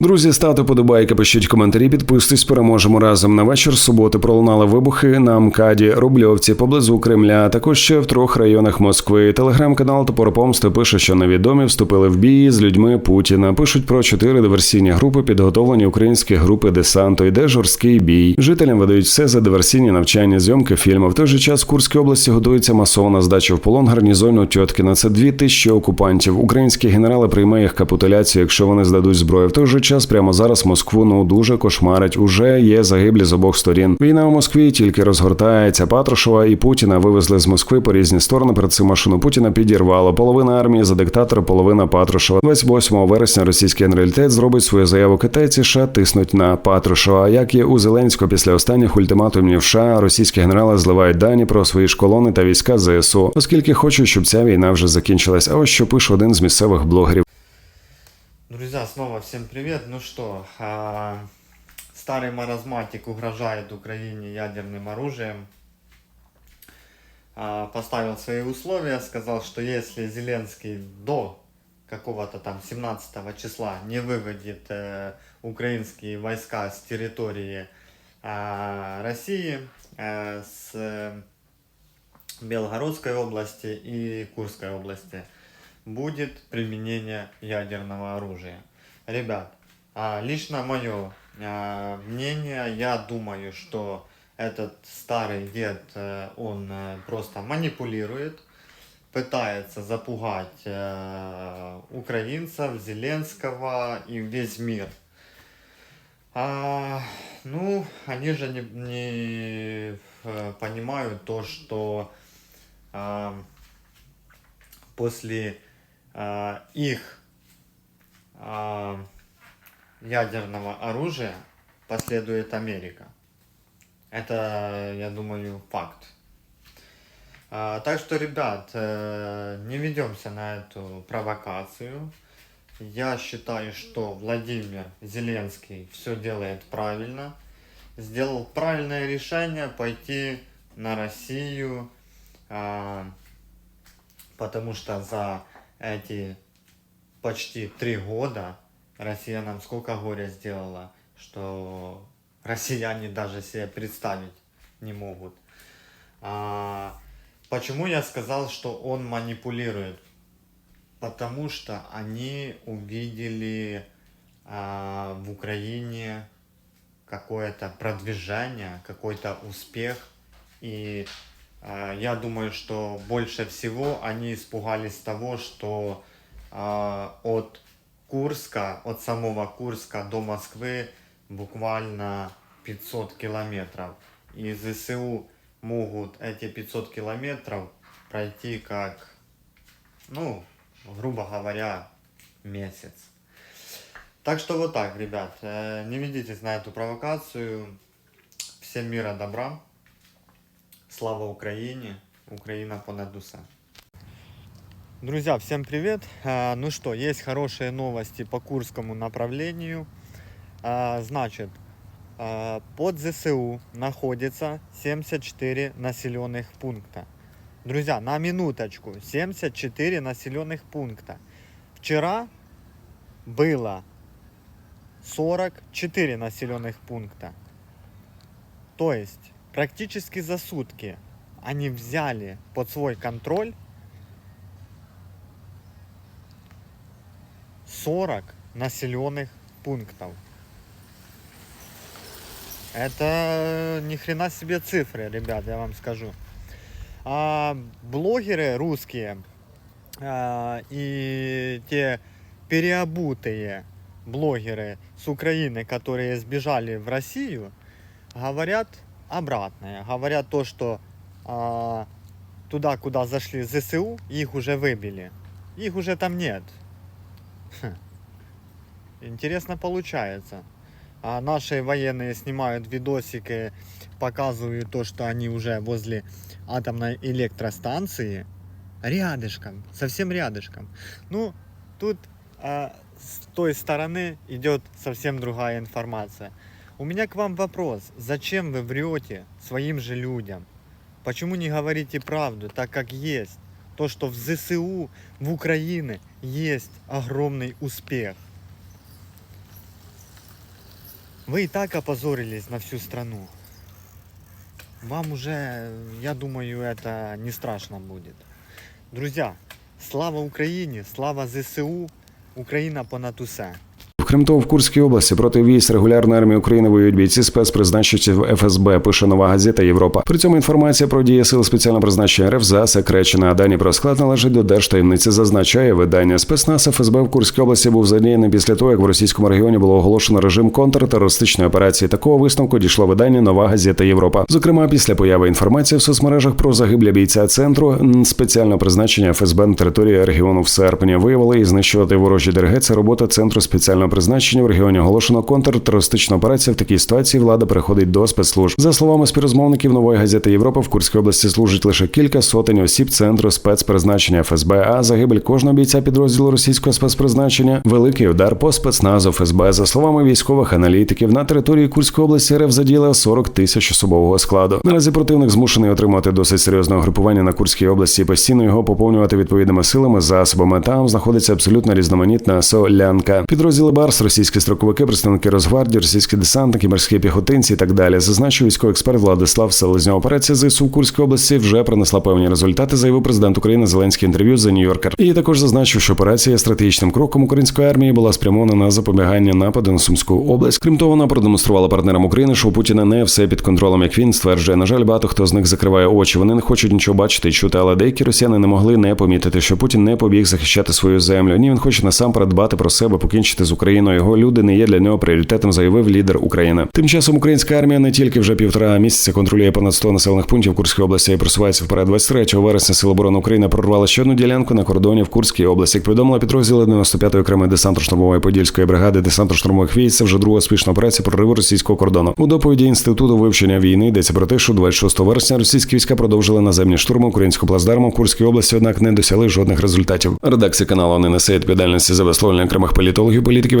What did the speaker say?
Друзі, ставте подобайки, пишіть коментарі, підписуйтесь, переможемо разом. На вечір суботи пролунали вибухи на МКАДі, Рубльовці, поблизу Кремля, а також ще в трьох районах Москви. Телеграм-канал Топор пише, що невідомі вступили в бій з людьми Путіна. Пишуть про чотири диверсійні групи, підготовлені українські групи десанту. Йде жорсткий бій. Жителям видають все за диверсійні навчання, зйомки фільму. В той же час в Курській області готується масована здача в полон гарнізону Тьоткіна. Це дві тисячі окупантів. Українські генерали прийме їх капітуляцію, якщо вони здадуть зброю. В той же час прямо зараз Москву ну дуже кошмарить. Уже є загиблі з обох сторін. Війна у Москві тільки розгортається. Патрушева і Путіна вивезли з Москви по різні сторони. Перед цим машину Путіна підірвало. Половина армії за диктатора, половина Патрушева. 28 вересня російський генералітет зробить свою заяву. Китайці США тиснуть на Патрушева. Як і у Зеленського після останніх ультиматумів США, російські генерали зливають дані про свої школони та війська ЗСУ, оскільки хочуть, щоб ця війна вже закінчилась. А ось що пише один з місцевих блогерів. Друзья, снова всем привет. Ну что, а, старый маразматик угрожает Украине ядерным оружием. А, поставил свои условия, сказал, что если Зеленский до какого-то там 17 числа не выводит э, украинские войска с территории а, России, э, с э, Белгородской области и Курской области, будет применение ядерного оружия. Ребят, а, лично мое мнение, я думаю, что этот старый дед, э, он э, просто манипулирует, пытается запугать э, украинцев, Зеленского и весь мир. А, ну, они же не, не понимают то, что а, после а, их а, ядерного оружия последует Америка. Это, я думаю, факт. А, так что, ребят, э, не ведемся на эту провокацию. Я считаю, что Владимир Зеленский все делает правильно. Сделал правильное решение пойти на Россию, потому что за эти почти три года Россия нам сколько горя сделала, что россияне даже себе представить не могут. А, почему я сказал, что он манипулирует? Потому что они увидели а, в Украине какое-то продвижение, какой-то успех. И я думаю, что больше всего они испугались того, что а, от Курска, от самого Курска до Москвы буквально 500 километров. И ЗСУ могут эти 500 километров пройти как, ну, грубо говоря, месяц. Так что вот так, ребят, э, не ведитесь на эту провокацию. Всем мира добра. Слава Украине. Украина понад усе. Друзья, всем привет! А, Ну что, есть хорошие новости по Курскому направлению. А, Значит, а, под ЗСУ находится 74 населенных пункта. Друзья, на минуточку, 74 населенных пункта. Вчера было 44 населенных пункта. То есть, практически за сутки они взяли под свой контроль 40 населенных пунктов. Это ни хрена себе цифры, ребят, я вам скажу. А блогеры русские а, и те переобутые блогеры с Украины, которые сбежали в Россию, говорят обратное. Говорят то, что а, туда, куда зашли ЗСУ, их уже выбили. Их уже там нет. Хм. Интересно получается. А наши военные снимают видосики, показывают то, что они уже возле атомной электростанции. Рядышком, совсем рядышком. Ну, тут а, с той стороны идет совсем другая информация. У меня к вам вопрос. Зачем вы врете своим же людям? Почему не говорите правду, так как есть? То, что в ЗСУ, в Украине есть огромный успех. Вы и так опозорились на всю страну. Вам уже, я думаю, это не страшно будет. Друзья, слава Україні, слава ЗСУ, Україна понад усе. Крім того, в Курській області проти військ регулярної армії України воюють бійці спецпризначенців ФСБ. Пише нова газета Європа. При цьому інформація про дії сил спеціального призначення РФ засекречена. А дані про склад належить до держтаємниці. Зазначає видання. Спецназ ФСБ в Курській області був задіяний після того, як в російському регіоні було оголошено режим контртерористичної операції. Такого висновку дійшло видання Нова газета Європа. Зокрема, після появи інформації в соцмережах про загибля бійця центру спеціального призначення ФСБ на території регіону в серпні виявили і знищувати ворожі ДРГ. Це робота центру спеціального призначення в регіоні. Оголошено контртерористична операція. В такій ситуації влада переходить до спецслужб. За словами співрозмовників нової газети Європа, в Курській області служить лише кілька сотень осіб центру спецпризначення ФСБ. А загибель кожного бійця підрозділу російського спецпризначення великий удар по спецназу ФСБ. За словами військових аналітиків, на території Курської області РФ задіяли 40 тисяч особового складу. Наразі противник змушений отримати досить серйозне угрупування на Курській області і постійно його поповнювати відповідними силами, засобами. Там знаходиться абсолютно різноманітна солянка. Підрозділи Барс, російські строковики, представники Росгвардії, російські десантники, морські піхотинці і так далі. Зазначив військовий експерт Владислав Селезньов. Операція ЗСУ в Курській області вже принесла певні результати, заявив президент України Зеленський інтерв'ю за Нью-Йоркер. І також зазначив, що операція є стратегічним кроком української армії була спрямована на запобігання нападу на Сумську область. Крім того, вона продемонструвала партнерам України, що у Путіна не все під контролем, як він стверджує. На жаль, багато хто з них закриває очі. Вони не хочуть нічого бачити і чути, але деякі росіяни не могли не помітити, що Путін не побіг захищати свою землю. Ні, він хоче насамперед дбати про себе, покінчити з Україною. Його люди не є для нього пріоритетом, заявив лідер України. Тим часом українська армія не тільки вже півтора місяця контролює понад 100 населених пунктів Курської області і просувається вперед. 23 вересня Сили оборони України прорвали ще одну ділянку на кордоні в Курській області. Як повідомила підрозділи 95-ї окремої десантно-штурмової подільської бригади десантно-штурмових військ, це вже друга успішна операція прориву російського кордону. У доповіді інституту вивчення війни йдеться про те, що 26 вересня російські війська продовжили наземні штурми українського плацдарму Курській області, однак не досягли жодних результатів. Редакція каналу не несе відповідальності за висловлення окремих політологів, політиків,